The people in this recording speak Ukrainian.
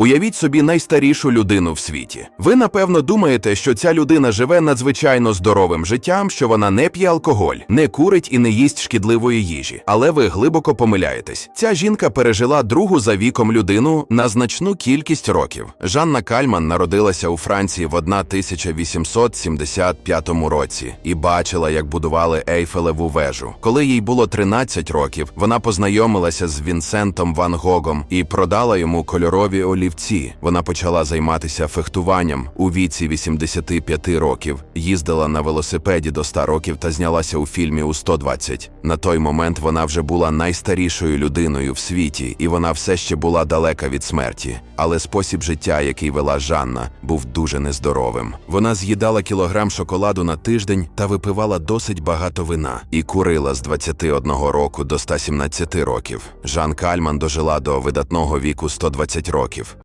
Уявіть собі найстарішу людину в світі. Ви напевно думаєте, що ця людина живе надзвичайно здоровим життям, що вона не п'є алкоголь, не курить і не їсть шкідливої їжі. Але ви глибоко помиляєтесь. Ця жінка пережила другу за віком людину на значну кількість років. Жанна Кальман народилася у Франції в 1875 році і бачила, як будували Ейфелеву вежу. Коли їй було 13 років, вона познайомилася з Вінсентом Ван Гогом і продала йому кольорові олівці. Вона почала займатися фехтуванням у віці 85 років, їздила на велосипеді до 100 років та знялася у фільмі у 120. На той момент вона вже була найстарішою людиною в світі, і вона все ще була далека від смерті. Але спосіб життя, який вела Жанна, був дуже нездоровим. Вона з'їдала кілограм шоколаду на тиждень та випивала досить багато вина і курила з 21 року до 117 років. Жан Кальман дожила до видатного віку 120 років.